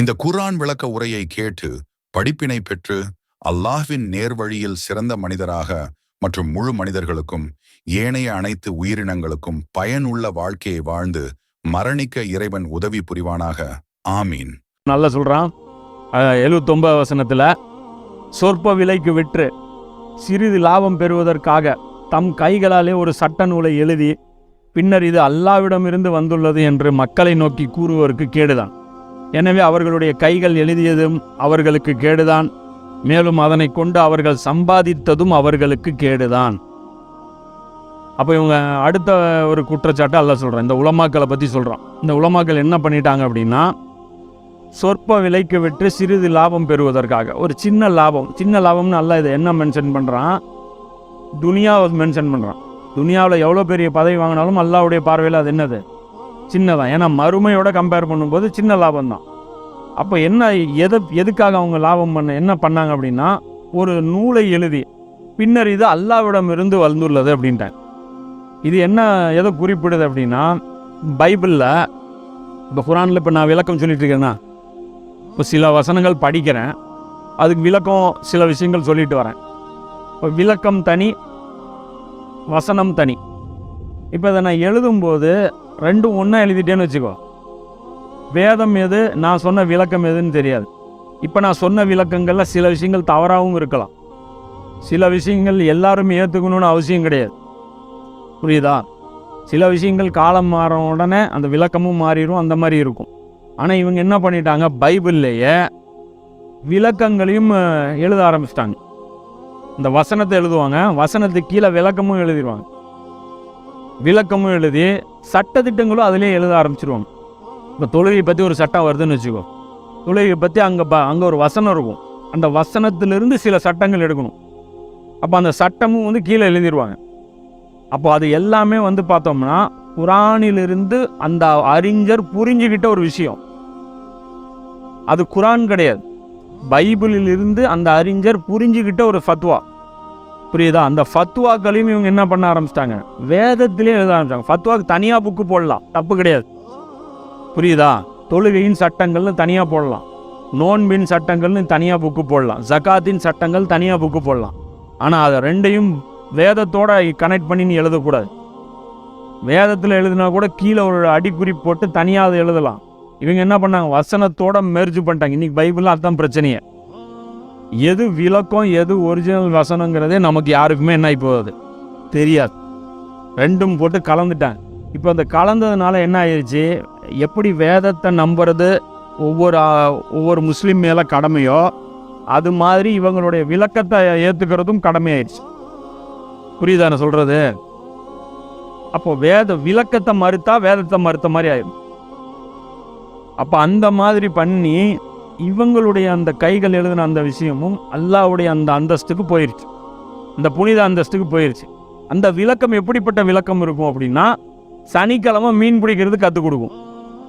இந்த குர்ஆன் விளக்க உரையை கேட்டு படிப்பினை பெற்று அல்லாஹ்வின் நேர்வழியில் சிறந்த மனிதராக மற்றும் முழு மனிதர்களுக்கும் ஏனைய அனைத்து உயிரினங்களுக்கும் பயனுள்ள வாழ்க்கையை வாழ்ந்து மரணிக்க இறைவன் உதவி புரிவானாக. ஆமீன். நல்லா சொல்கிறான் எழுவத்தொம்பது வசனத்தில் சொற்ப விலைக்கு விற்று சிறிது லாபம் பெறுவதற்காக தம் கைகளாலே ஒரு சட்ட நூலை எழுதி பின்னர் இது அல்லாவிடமிருந்து வந்துள்ளது என்று மக்களை நோக்கி கூறுவோருக்கு கேடுதான். எனவே அவர்களுடைய கைகள் எழுதியதும் அவர்களுக்கு கேடுதான். மேலும் அதனை கொண்டு அவர்கள் சம்பாதித்ததும் அவர்களுக்கு கேடுதான். அப்போ இவங்க அடுத்த ஒரு குற்றச்சாட்டை அல்ல சொல்கிறான் இந்த உலமாக்களை பற்றி சொல்கிறான் இந்த உலமாக்கள் என்ன பண்ணிட்டாங்க அப்படின்னா சொற்ப விலைக்கு விற்று சிறிது லாபம் பெறுவதற்காக ஒரு சின்ன லாபம். சின்ன லாபம்னு அல்ல இதை என்ன மென்ஷன் பண்ணுறான் துனியாவை மென்ஷன் பண்ணுறான் துனியாவில் எவ்வளோ பெரிய பதவி வாங்கினாலும் அல்லாவுடைய பார்வையில் அது என்னது? சின்னதான் ஏன்னா மறுமையோட கம்பேர் பண்ணும்போது சின்ன லாபம் தான் அப்போ என்ன எதை எதுக்காக அவங்க லாபம் பண்ண என்ன பண்ணாங்க அப்படின்னா ஒரு நூலை எழுதி பின்னர் இது அல்லாவிடம் இருந்து வந்துள்ளது அப்படின்ட்டாங்க. இது என்ன எதை குறிப்பிடுது அப்படின்னா பைபிளில் இப்போ குரானில் இப்போ நான் விளக்கம் சொல்லிட்டு இருக்கேன்னா இப்போ சில வசனங்கள் படிக்கிறேன் அதுக்கு விளக்கம் சில விஷயங்கள் சொல்லிட்டு வரேன். இப்போ விளக்கம் தனி வசனம் தனி. இப்போ இதை நான் எழுதும்போது ரெண்டும் ஒன்றா எழுதிட்டேன்னு வச்சுக்கோ. வேதம் எது? நான் சொன்ன விளக்கம் எதுன்னு தெரியாது. இப்போ நான் சொன்ன விளக்கங்களில் சில விஷயங்கள் தவறாகவும் இருக்கலாம். சில விஷயங்கள் எல்லாரும் ஏற்றுக்கணும்னு அவசியம் கிடையாது. புரியுதா? சில விஷயங்கள் காலம் மாற உடனே அந்த விளக்கமும் மாறிடும் அந்த மாதிரி இருக்கும். ஆனால் இவங்க என்ன பண்ணிட்டாங்க? பைபிள்லேயே விளக்கங்களையும் எழுத ஆரம்பிச்சிட்டாங்க. இந்த வசனத்தை எழுதுவாங்க. வசனத்துக்கு கீழே விளக்கமும் எழுதிடுவாங்க விளக்கமும் எழுதி சட்ட திட்டங்களும் அதிலே எழுத ஆரம்பிச்சிருவாங்க இப்போ தொழுகை பற்றி ஒரு சட்டம் வருதுன்னு வச்சுக்கோ. தொழுகையை பற்றி அங்கே ப அங்கே ஒரு வசனம் இருக்கும். அந்த வசனத்திலிருந்து சில சட்டங்கள் எடுக்கணும். அப்போ அந்த சட்டமும் வந்து கீழே எழுதிடுவாங்க அப்போ அது எல்லாமே வந்து பார்த்தோம்னா குரானிலிருந்து அந்த அறிஞர் புரிஞ்சுக்கிட்ட ஒரு விஷயம். அது குரான் கிடையாது. பைபிளில் இருந்து அந்த அறிஞர் புரிஞ்சுக்கிட்ட ஒரு ஃபத்வா. புரியுதா? அந்த ஃபத்வாக்களையும் இவங்க என்ன பண்ண ஆரம்பிச்சிட்டாங்க? வேதத்திலே எழுத ஆரம்பிச்சாங்க. ஃபத்வாக்கு தனியாக புக்கு போடலாம். தப்பு கிடையாது. புரியுதா? தொழுகையின் சட்டங்கள்னு தனியாக போடலாம். நோன்பின் சட்டங்கள்னு தனியாக புக்கு போடலாம். ஜக்காத்தின் சட்டங்கள் தனியாக புக்கு போடலாம். ஆனால் அதை ரெண்டையும் வேதத்தோட கனெக்ட் பண்ணி நீ எழுதக்கூடாது. வேதத்தில் எழுதினா கூட கீழே ஒரு அடிக்குறி போட்டு தனியாக அதை எழுதலாம். இவங்க என்ன பண்ணாங்க? வசனத்தோட மெர்ஜ் பண்ணிட்டாங்க. இன்றைக்கி பைபிளில் அதுதான் பிரச்சனையே. எது விளக்கம் எது ஒரிஜினல் வசனங்கிறதே நமக்கு யாருக்குமே என்ன ஆகிப்போகுது தெரியாது. ரெண்டும் போட்டு கலந்துட்டாங்க இப்போ அந்த கலந்ததுனால என்ன ஆயிடுச்சு எப்படி வேதத்தை நம்புறது? ஒவ்வொரு ஒவ்வொரு முஸ்லீம் மேலே கடமையோ அது மாதிரி இவங்களுடைய விளக்கத்தை ஏற்றுக்கிறதும் கடமையாயிடுச்சு புரியுதா நான் சொல்கிறது அப்போ வேத விளக்கத்தை மறுத்தா வேதத்தை மறுத்த மாதிரி ஆயிடும் அப்போ அந்த மாதிரி பண்ணி இவங்களுடைய அந்த கைகள் எழுதின அந்த விஷயமும் அல்லாவுடைய அந்த அந்தஸ்துக்கு போயிருச்சு. இந்த புனித அந்தஸ்துக்கு போயிருச்சு. அந்த விளக்கம் எப்படிப்பட்ட விளக்கம் இருக்கும் அப்படின்னா சனிக்கிழமை மீன் பிடிக்கிறது கற்றுக் கொடுக்கும்.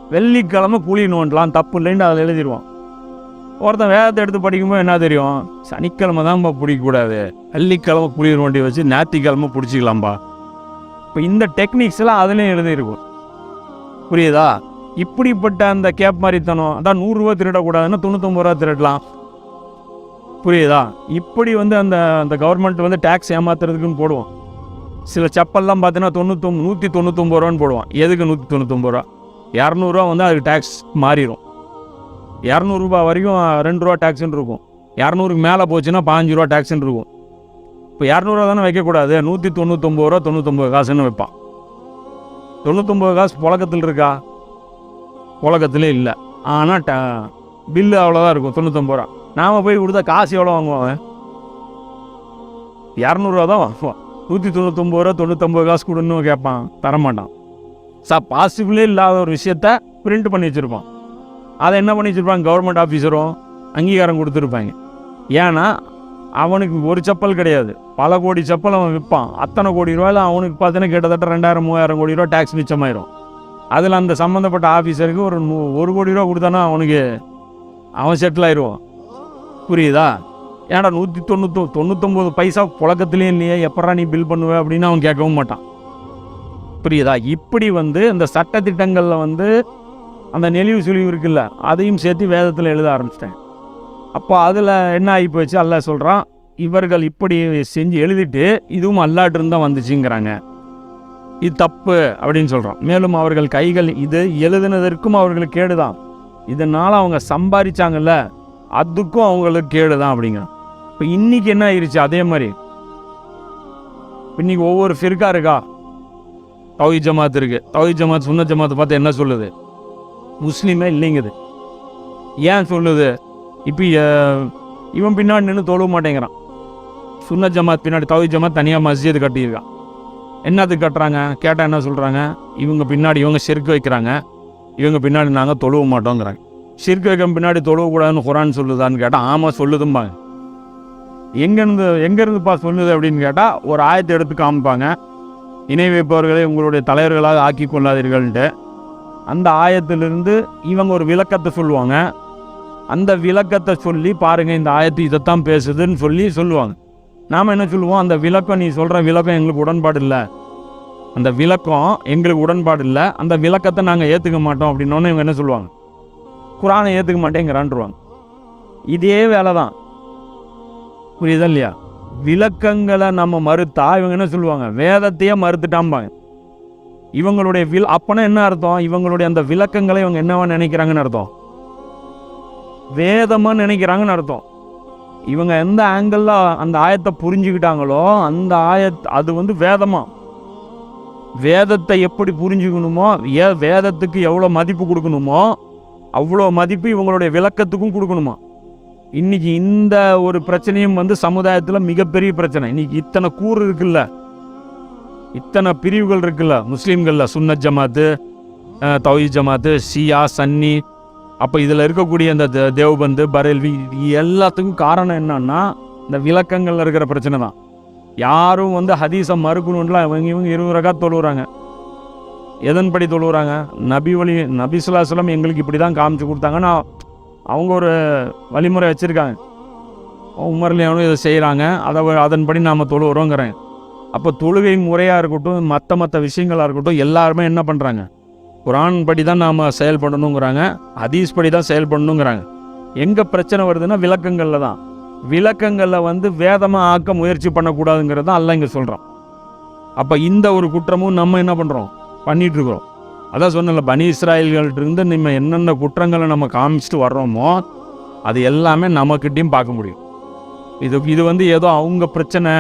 வெள்ளிக்கிழமை குழி நோண்டலாம் தப்பு இல்லைன்னு அதில் எழுதிடுவான் ஒருத்தன் வேதத்தை எடுத்து படிக்கும்போது என்ன தெரியும்? சனிக்கிழமை தான் பிடிக்கக்கூடாது. வெள்ளிக்கிழமை குழி நோண்டி வச்சு ஞாயிற்றுக்கிழமை பிடிச்சிக்கலாம்பா. இப்போ இந்த டெக்னிக்ஸ்லாம் அதுலேயும் எழுதியிருக்கும். புரியுதா? இப்படிப்பட்ட அந்த கேப் மாதிரித்தனம் அதான் நூறுரூவா திருடக்கூடாதுன்னா தொண்ணூத்தொம்பது ரூபா திருடலாம். புரியுதா? இப்படி வந்து அந்த அந்த கவர்மெண்ட் வந்து டேக்ஸ் ஏமாத்துறதுக்குன்னு போடுவோம். சில செப்பல்லாம் பார்த்தீங்கன்னா தொண்ணூத்தொம்பது நூற்றி தொண்ணூத்தொம்பது ரூபான்னு போடுவான் எதுக்கு நூற்றி தொண்ணூத்தொம்பது ரூபா? இரநூறுவா வந்து அதுக்கு டேக்ஸ் மாறிடும் இரநூறுபா வரைக்கும் ரெண்டு ரூபா டேக்ஸ்ன்னு இருக்கும். இரநூறுக்கு மேலே போச்சுன்னா பாஞ்சு ரூபா டேக்ஸுன்னு இருக்கும். இப்போ இரநூறுவா தானே வைக்கக்கூடாது? நூற்றி தொண்ணூத்தொம்பது ரூபா தொண்ணூத்தொம்பது காசுன்னு வைப்பான். தொண்ணூத்தொம்பது காசு புழக்கத்தில் இருக்கா? புழக்கத்திலே இல்லை. ஆனால் ட பில்லு அவ்வளோதான் இருக்கும் தொண்ணூத்தொம்பது ரூபா. நாம் போய் கொடுத்தா காசு எவ்வளோ வாங்குவான் அவன் இரநூறுவா தான் வாங்குவான். நூற்றி தொண்ணூத்தொம்பது ரூபா தொண்ணூத்தொம்பது காசு கொடுன்னு கேட்பான். தரமாட்டான். சார் பாசிபிளே இல்லாத ஒரு விஷயத்த பிரிண்ட் பண்ணி வச்சுருப்பான். அதை என்ன பண்ணி வச்சுருப்பாங்க? கவர்மெண்ட் ஆஃபீஸரும் அங்கீகாரம் கொடுத்துருப்பாங்க. ஏன்னா அவனுக்கு ஒரு செப்பல் கிடையாது. பல கோடி செப்பல் அவன் விற்பான். அத்தனை கோடி ரூபாயில் அவனுக்கு பார்த்தீங்கன்னா கிட்டத்தட்ட ரெண்டாயிரம் மூவாயிரம் கோடி ரூபா டேக்ஸ் மிச்சமாயிரும். அதில் அந்த சம்மந்தப்பட்ட ஆஃபீஸருக்கு ஒரு நூ ஒரு கோடி ரூபா கொடுத்தானா அவனுக்கு? அவன் செட்டில் ஆயிடுவான் புரியுதா? ஏன்டா நூற்றி தொண்ணூத்தொ தொண்ணூத்தொம்பது பைசா புழக்கத்துலேயும் இல்லையே எப்படா நீ பில் பண்ணுவ அப்படின்னு அவன் கேட்கவும் மாட்டான். புரியுதா? இப்படி வந்து இந்த சட்டத்திட்டங்களில் வந்து அந்த நெளிவு சுழிவு இருக்குல்ல அதையும் சேர்த்து வேதத்தில் எழுத ஆரம்பிச்சிட்டேன். அப்போ அதில் என்ன ஆகி போச்சு? அல்ல சொல்கிறான் இவர்கள் இப்படி செஞ்சு எழுதிட்டு இதுவும் அல்லாட்டிருந்தான் வந்துச்சுங்கிறாங்க. இது தப்பு அப்படின்னு சொல்கிறோம் மேலும் அவர்கள் கைகள் இது எழுதுனதற்கும் அவர்களுக்கு கேடுதான். இதனால் அவங்க சம்பாதிச்சாங்கல்ல அதுக்கும் அவங்களுக்கு கேடு தான் அப்படிங்கிறான். இப்போ இன்னைக்கு என்ன ஆயிருச்சு? அதே மாதிரி. இன்னைக்கு ஒவ்வொரு ஃபிர்கா இருக்கா? தௌஹி ஜமாத் இருக்கு. தௌஹி ஜமாத் சுன்ன ஜமாத் பார்த்து என்ன சொல்லுது? முஸ்லீமே இல்லைங்குது. ஏன் சொல்லுது? இப்போ இவன் பின்னாடி நின்று தொழுவ மாட்டேங்கிறான். சுன்ன ஜமாத் பின்னாடி தௌஹி ஜமாத் தனியாக மஸ்ஜித் கட்டியிருக்கான். என்னத்துக்கு கட்டுறாங்க? கேட்டால் என்ன சொல்கிறாங்க இவங்க பின்னாடி இவங்க செருக்கு வைக்கிறாங்க. இவங்க பின்னாடி நாங்கள் தொழுவ மாட்டோங்கிறாங்க. ஷிர்க் வைக்க பின்னாடி தொழுவக்கூடாதுன்னு குரான் சொல்லுதான்னு கேட்டால் ஆமாம் சொல்லுதும்பாங்க. எங்கேருந்து எங்கேருந்துப்பா சொல்லுது அப்படின்னு கேட்டால் ஒரு ஆயத்தை எடுத்து காமிப்பாங்க. இணை வைப்பவர்களை உங்களுடைய தலைவர்களாக ஆக்கி கொள்ளாதீர்கள்ன்ட்டு. அந்த ஆயத்திலிருந்து இவங்க ஒரு விளக்கத்தை சொல்லுவாங்க. அந்த விளக்கத்தை சொல்லி பாருங்கள் இந்த ஆயத்து இதைத்தான் பேசுதுன்னு சொல்லி சொல்லுவாங்க. நாம் என்ன சொல்லுவோம்? அந்த விளக்கம் நீ சொல்கிற விளக்கம் எங்களுக்கு உடன்பாடு இல்லை. அந்த விளக்கம் எங்களுக்கு உடன்பாடு இல்லை. அந்த விளக்கத்தை நாங்கள் ஏற்றுக்க மாட்டோம் அப்படின்னோன்னு இவங்க என்ன சொல்லுவாங்க? குரானை ஏற்றுக்க மாட்டேங்கிறான்ருவாங்க. இதே வேலை தான் புரியுதா இல்லையா? விளக்கங்களை நம்ம மறுத்தா இவங்க என்ன சொல்லுவாங்க? வேதத்தையே மறுத்துட்டாம்பாங்க. இவங்களுடைய வில் அப்போனா என்ன அர்த்தம்? இவங்களுடைய அந்த விளக்கங்களை இவங்க என்னவா நினைக்கிறாங்கன்னு அர்த்தம்? வேதமாக நினைக்கிறாங்கன்னு அர்த்தம். இவங்க எந்த ஆங்கிளில் அந்த ஆயத்தை புரிஞ்சுக்கிட்டாங்களோ அந்த ஆயத் அது வந்து வேதமாக வேதத்தை எப்படி புரிஞ்சுக்கணுமோ ஏ வேதத்துக்கு எவ்வளோ மதிப்பு கொடுக்கணுமோ அவ்வளோ மதிப்பு இவங்களுடைய விளக்கத்துக்கும் கொடுக்கணுமா? இன்னைக்கு இந்த ஒரு பிரச்சனையும் வந்து சமுதாயத்தில் மிகப்பெரிய பிரச்சனை. இன்னைக்கு இத்தனை கூறு இருக்குல்ல? இத்தனை பிரிவுகள் இருக்குல்ல? முஸ்லீம்களில் சுன்னத் ஜமாத்து தௌஹி ஜமாத்து ஷியா சன்னி அப்போ இதில் இருக்கக்கூடிய இந்த தேவ்பந்து பரேல்வி எல்லாத்துக்கும் காரணம் என்னன்னா இந்த விளக்கங்கள்ல இருக்கிற பிரச்சனை தான். யாரும் வந்து ஹதீஸை மறுக்கணும்லாம் இவங்க இவங்க இருபது ரகா தொழுகிறாங்க எதன்படி தொழுகிறாங்க நபி வழி நபி சுல்லாஸ்லம் எங்களுக்கு இப்படி தான் காமிச்சு கொடுத்தாங்கன்னா அவங்க ஒரு வழிமுறை வச்சுருக்காங்க. உமர்லையானும் இதை செய்கிறாங்க அதை அதன்படி நாம் தொழுகிறோங்கிறேன் அப்போ தொழுகை முறையாக இருக்கட்டும் மற்ற மற்ற விஷயங்களாக இருக்கட்டும் எல்லாருமே என்ன பண்ணுறாங்க குரான் படி தான் நாம் செயல்படணுங்கிறாங்க ஹதீஸ் படி தான் செயல்படணுங்கிறாங்க. எங்கே பிரச்சனை வருதுன்னா விளக்கங்களில் தான். விளக்கங்களில் வந்து வேதமாக ஆக்க முயற்சி பண்ணக்கூடாதுங்கிறது தான் அல்ல இங்கே சொல்கிறோம் அப்போ இந்த ஒரு குற்றமும் நம்ம என்ன பண்ணுறோம் பண்ணிகிட்ருக்குறோம் அதான் சொன்னல பனி இஸ்ராயல்கள்ட்டிருந்து நம்ம என்னென்ன குற்றங்களை நம்ம காமிச்சிட்டு வர்றோமோ அது எல்லாமே நம்மக்கிட்டேயும் பார்க்க முடியும். இது இது வந்து ஏதோ அவங்க பிரச்சனை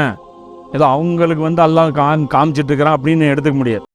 ஏதோ அவங்களுக்கு வந்து எல்லாம் காம் காமிச்சிட்டு இருக்கிறான் அப்படின்னு எடுத்துக்க முடியாது.